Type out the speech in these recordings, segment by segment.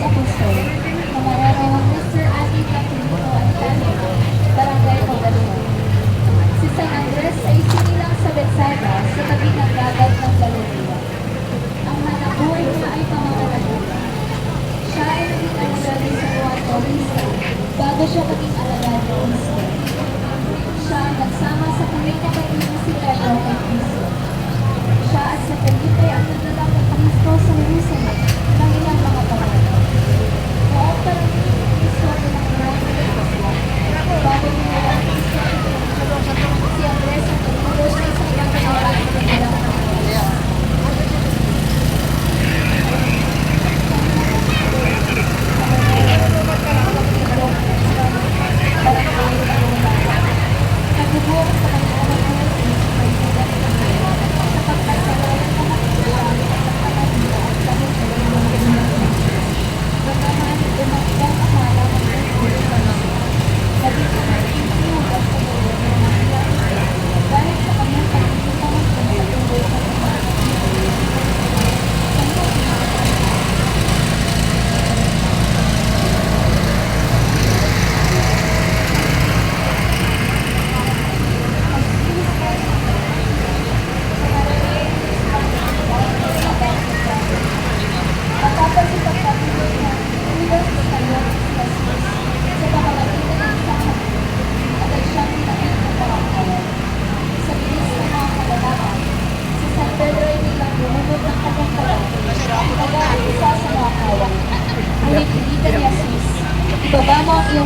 Apostol, Camarero Good night.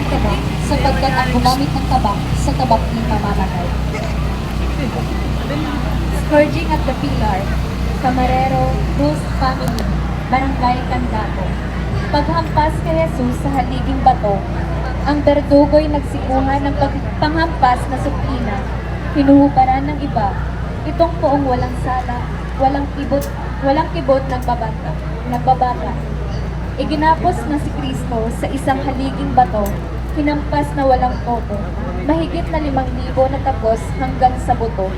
Iyong tabak sapagkat ang gumamit ng tabak sa tabak ni pamamatay. Scourging at the Pilar, Camarero, Cruz Family, Barangay Candaco. Paghampas kay Jesus sa haliging bato, ang berdugo'y nagsikuhan ng pagpanghampas na suplina, hinuhubaran ng iba, itong poong walang sala, walang kibot, walang kibot nagbabata, nagbabata. Iginapos na si Kristo sa isang haliging bato, hinampas na walang toto, mahigit na limang libo na tapos hanggang sa buto.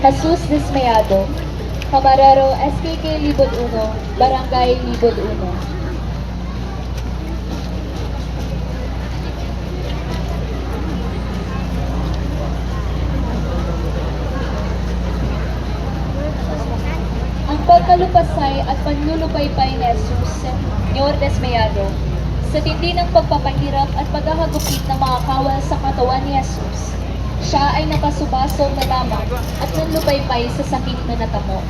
Jesus Desmayado, Camarero SKK Libod 1, Barangay Libod 1. Ang pagkalupasay at panlulupaypay ni Jesus, Senyor Desmayado, sa tindi ng pagpapahirap at paghahagupit ng mga kawal sa katawan ni Jesus, siya ay nakasubasong na lamang at nanlupaypay sa sakit na natamo.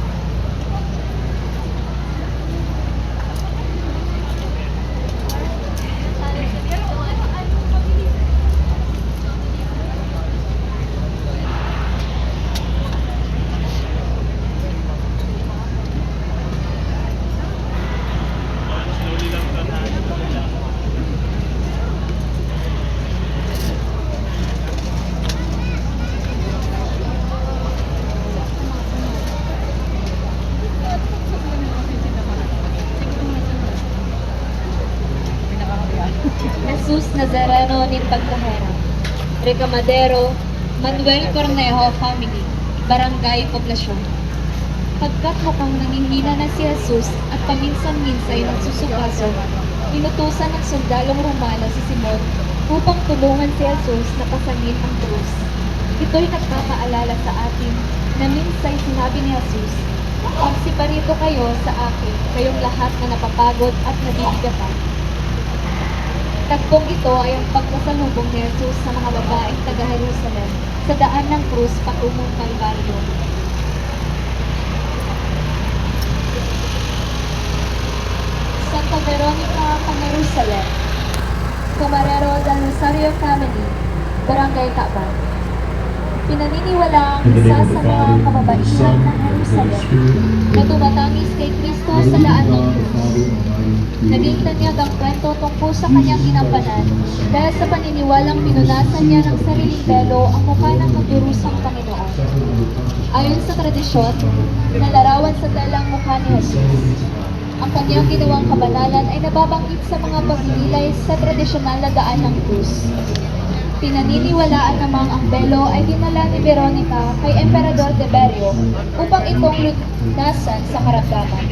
Jesus Nazareno ni Pagkahera. Recamadero, Manuel Cornejo Family, Barangay Poblasyon. Pagkat mukhang nangihina na si Jesus at paminsan-minsay nagsusukaso, inutusan ng sundalong Romano si Simon upang tulungan si Jesus na pasangin ang krus. Ito'y nagpapaalala sa atin na minsay sinabi ni Jesus, Magsiparito kayo sa akin, kayong lahat na napapagod at nabibigatan. Tagpong ito ay ang pagkasalubong ni Jesus sa mga babaeng taga Jerusalem sa daan ng krus patungong Kalbaryo. Santa Veronica, Jerusalem. Camarero del Rosario Family, Barangay Taban. Pinaniniwala ang In the isa sa mga kababaihan ng Jerusalem na tumatangis kay Kristo sa daan ng Almighty, Naging tanyag ang kwento tungkol sa kanyang ginampanan dahil sa paniniwalang pinunasan niya ng sariling belo ang mukha ng nagdurusang Panginoon. Ayon sa tradisyon, na larawan sa dalang mukha ni Jesus. Ang kanyang ginawang kabanalan ay nababanggit sa mga pagnilay sa tradisyonal na daan ng krus. Pinaniniwalaan namang ang belo ay dinala ni Veronica kay Emperador Tiberio upang itong lunasan sa karamdaman.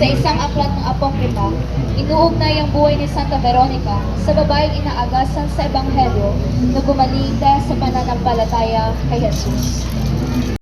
Sa isang aklat ng Apokripa, inuugnay ang buhay ni Santa Veronica sa babaeng inaagasan sa Ebanghelyo na gumaling sa pananampalataya kay Jesus.